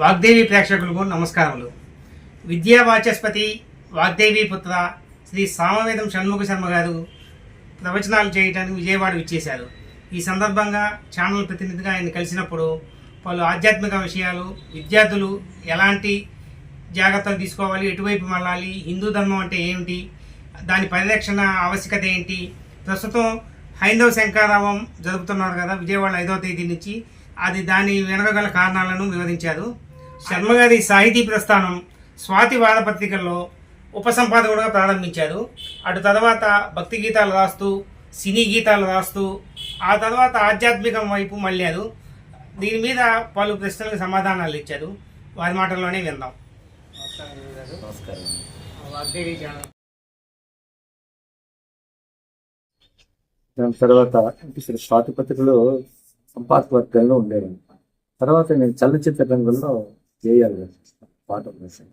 వాగ్దేవి ప్రేక్షకులకు నమస్కారములు. విద్యా వాచస్పతి వాగ్దేవి పుత్ర శ్రీ సామవేదం షణ్ముఖ శర్మ గారు ప్రవచనాలు చేయడానికి విజయవాడ విచ్చేశారు. ఈ సందర్భంగా ఛానల్ ప్రతినిధిగా ఆయన కలిసినప్పుడు పలు ఆధ్యాత్మిక విషయాలు విద్యార్థులు ఎలాంటి జాగ్రత్తలు తీసుకోవాలి ఎటువైపు మళ్ళాలి హిందూ ధర్మం అంటే ఏమిటి దాని పరిరక్షణ ఆవశ్యకత ఏంటి ప్రస్తుతం హైందవ శంకారావం జరుపుతున్నారు కదా విజయవాడ ఐదవ తేదీ నుంచి అది దాని వెనకగల కారణాలను వివరించారు. శర్మ గారి సాహితీ ప్రస్థానం స్వాతి వారపత్రికల్లో ఉపసంపాదకుడుగా ప్రారంభించారు అటు తర్వాత భక్తి గీతాలు రాస్తూ సినీ గీతాలు రాస్తూ ఆ తర్వాత ఆధ్యాత్మికం వైపు మళ్ళారు దీని మీద పలు ప్రశ్నలకు సమాధానాలు ఇచ్చారు వారి మాటల్లోనే విందాం. దాని తర్వాత స్వాతి పత్రికలో సంపాదక వర్గంలో ఉండేవాడిని తర్వాత నేను చలనచిత్ర రంగంలో చేయాలి పాఠం వేశాను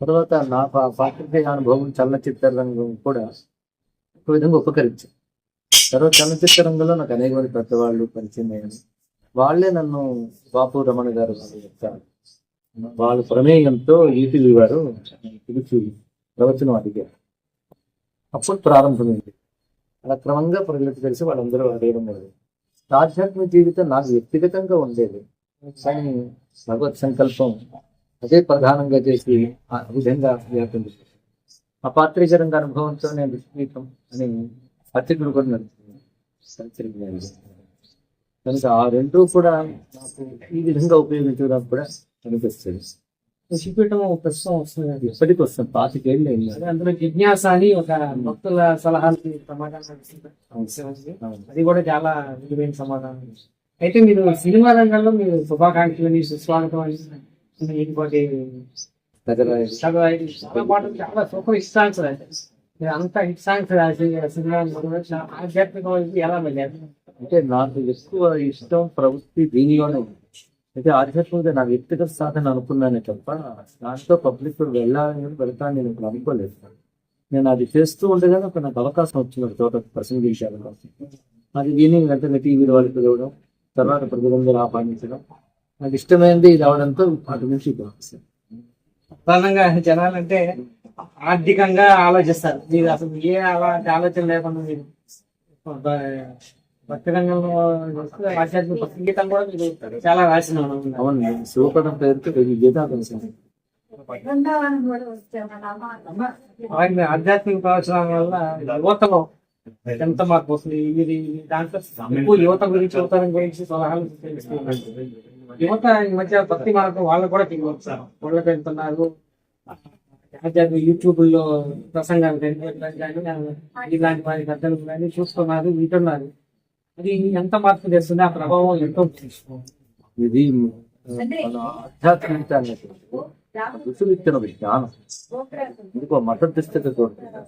తర్వాత నా పా- పాత్రికేయ అనుభవం చలనచిత్ర రంగం కూడా ఒక విధంగా ఉపకరించాను తర్వాత చలనచిత్ర రంగంలో నాకు అనేక మంది పెద్దవాళ్ళు పరిచయం అయ్యారు. వాళ్ళే నన్ను బాపు రమణ గారు చెప్తారు. వాళ్ళ ప్రమేయంతో ఈటీవీ వారు పిలిచి ప్రవచనం అడిగారు. అప్పుడు ప్రారంభమైంది. అలా క్రమంగా ప్రజలకు తెలిసి వాళ్ళందరూ అడగడం లేదు ఆధ్యాత్మిక జీవితం నాకు వ్యక్తిగతంగా ఉండేది. కానీ భగవత్ సంకల్పం అదే ప్రధానంగా చేసి ఆ విధంగా చేశాను. ఆ పాత్రిక రంగ అనుభవంతో నేను విశ్వీతం అని పత్రికలు కూడా జరిగింది. కనుక ఆ రెండూ కూడా నాకు ఈ విధంగా ఉపయోగించడానికి కూడా అనిపిస్తుంది శిపీఠం ప్రస్తుతం వస్తుంది ఎప్పటికి వస్తుంది పాతికేళ్ళు అయింది. అదే అందులో జిజ్ఞాస అని ఒక భక్తుల సలహాలకి సమాధానం. అది కూడా చాలా విలువైన సమాధానం అయితే మీరు సినిమా రంగంలో మీరు శుభాకాంక్షలు అని సుస్వాగతం అని ఇంకోటి దగ్గర చాలా చాలా పాటలు చాలా సూపర్ హిట్ సాంగ్స్ రాశారు మీరు అంతా హిట్ సాంగ్స్ రాసి సినిమా ఆధ్యాత్మిక వైపు ఎలా వెళ్ళారు? అంటే నాకు ఎక్కువ ఇష్టం ప్రవృత్తి దీనిలోనే ఉంది. అయితే ఆధ్యాత్మికత నా వ్యక్తిగత సాధన అనుకున్నానే తప్ప దాంట్లో పబ్లిక్ వెళ్ళాలని వెళ్తాను నేను ఇప్పుడు అనుకోలేదు. నేను అది చేస్తూ ఉండగానే ఒక నాకు అవకాశం వచ్చింది ఒక చోట ప్రసంగించాలి అది విని వెంటనే టీవీ వాళ్ళు పిలవడం తర్వాత ప్రతిబంధులు ఆహ్వానించడం నాకు ఇష్టమైనది ఇది అవడంతో అటు నుంచి. ప్రధానంగా జనాలంటే ఆర్థికంగా ఆలోచిస్తారు మీరు అసలు ఏ అలాంటి ఆలోచన లేకుండా మీరు భక్తి రంగంలో చూస్తే ఆధ్యాత్మిక గీతం కూడా మీరు చాలా రాసిన. అవును పేరుతో ఆధ్యాత్మిక ప్రవచనాల వల్ల యువతలో ఎంత మార్పు వస్తుంది? ఇది దాంట్లో యువత గురించి యువతరం గురించి సలహాలు. యువత ఈ మధ్య భక్తి మార్గం వాళ్ళు కూడా తిరిగి వాళ్ళకి వెళ్తున్నారు ఆధ్యాత్మిక యూట్యూబ్లో ప్రసంగాలు కానీ ఇలాంటి వారి పెద్దలు కానీ చూస్తున్నారు వింటున్నారు. అది ఎంత మార్పు చేస్తుంది? ఆ ప్రభావం ఎంతో ఇది మత దృష్టితో చూడకుండా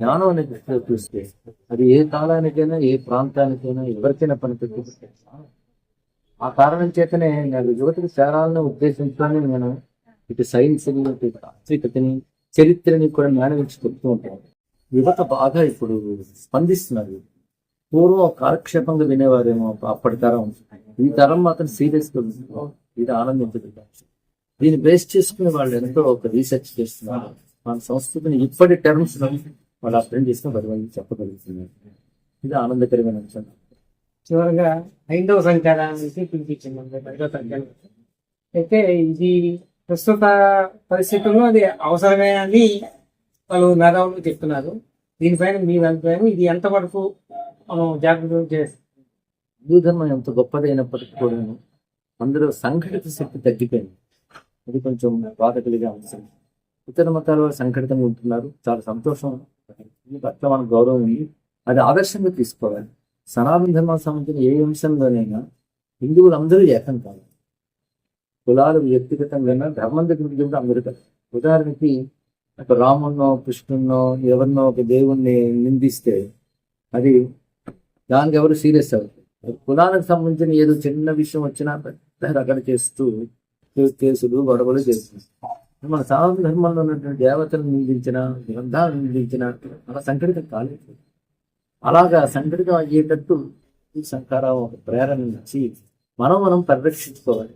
జ్ఞానం అనేది చూస్తే అది ఏ కాలానికైనా ఏ ప్రాంతానికైనా ఎవరికైనా పనిపెట్టి ఆ కారణం చేతనే నాకు యువతకు చేరాలని ఉద్దేశంతోనే నేను ఇటు సైన్స్ని ఇటు చరిత్రని కూడా మేనవించి చెప్తూ ఉంటాను. యువత బాగా ఇప్పుడు స్పందిస్తున్నారు. పూర్వం కాలక్షేపంగా వినేవారేమో అప్పటి తరం. ఈ తరం మాత్రం సీరియస్గా ఇది ఆనందించదు. దీన్ని బేస్ చేసుకుని వాళ్ళు ఎంతో ఒక రీసెర్చ్ చేస్తున్నారు. మన సంస్కృతిని ఇప్పటి టర్మ్స్ వాళ్ళు అర్థం చేసుకుని పది మంది చెప్పగలుగుతున్నారు. ఇది ఆనందకరమైన అంశం. చివరిగా ఐదవ సంచారానికి పిలిపించింది ఐదవ సంచారం. అయితే ఇది ప్రస్తుత పరిస్థితుల్లో అది అవసరమే అని వాళ్ళు మేధావులు చెప్తున్నారు. దీనిపైన మీ అభిప్రాయం ఇది ఎంతవరకు మనం జాగ్రత్త చేస్తాం హిందూ ధర్మం ఎంత గొప్పదైనప్పటికీ కూడా అందులో సంఘటిత శక్తి తగ్గిపోయింది. అది కొంచెం బాధ కలిగే అంశం. ఇతర మతాల వారు సంఘటితంగా ఉంటున్నారు. చాలా సంతోషం. పట్ల మన గౌరవం ఉంది. అది ఆదర్శంగా తీసుకోవాలి. సనాతన ధర్మానికి సంబంధించిన ఏ అంశంలోనైనా హిందువులు అందరూ ఏకం కాదు కులాలు వ్యక్తిగతంగా ధర్మం దగ్గరికి కూడా అందరూ కాదు ఉదాహరణకి ఒక రామున్నో కృష్ణున్నో ఎవరినో ఒక దేవుణ్ణి నిందిస్తే అది దానికి ఎవరు సీరియస్ అవుతారు కులానికి సంబంధించిన ఏదో చిన్న విషయం వచ్చినా పెద్ద రకాలు చేస్తూ కేసులు గొడవలు చేస్తుంది మన సనాతన ధర్మంలో ఉన్నటువంటి దేవతలను నిందించిన గ్రంథాలను నిందించిన అలా సంఘటితం కాలేదు. అలాగా సంఘటితం అయ్యేటట్టు ఈ సంకారం ఒక ప్రేరణ ఇచ్చి మనం మనం పరిరక్షించుకోవాలి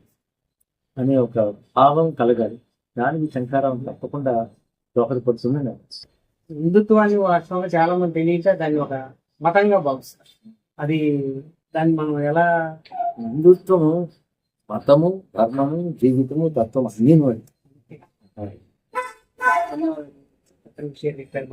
అనే ఒక భావం కలగాలి. దానికి శంకారం తప్పకుండా దోహదపడుతుందని నేను హిందుత్వాన్ని వాస్తవంగా చాలా మంది తెలియక దాన్ని ఒక మతంగా భావిస్తారు. అది దాన్ని మనం ఎలా హిందుత్వము మతము ధర్మము జీవితము తత్వం అన్నీ విషయం చెప్పారు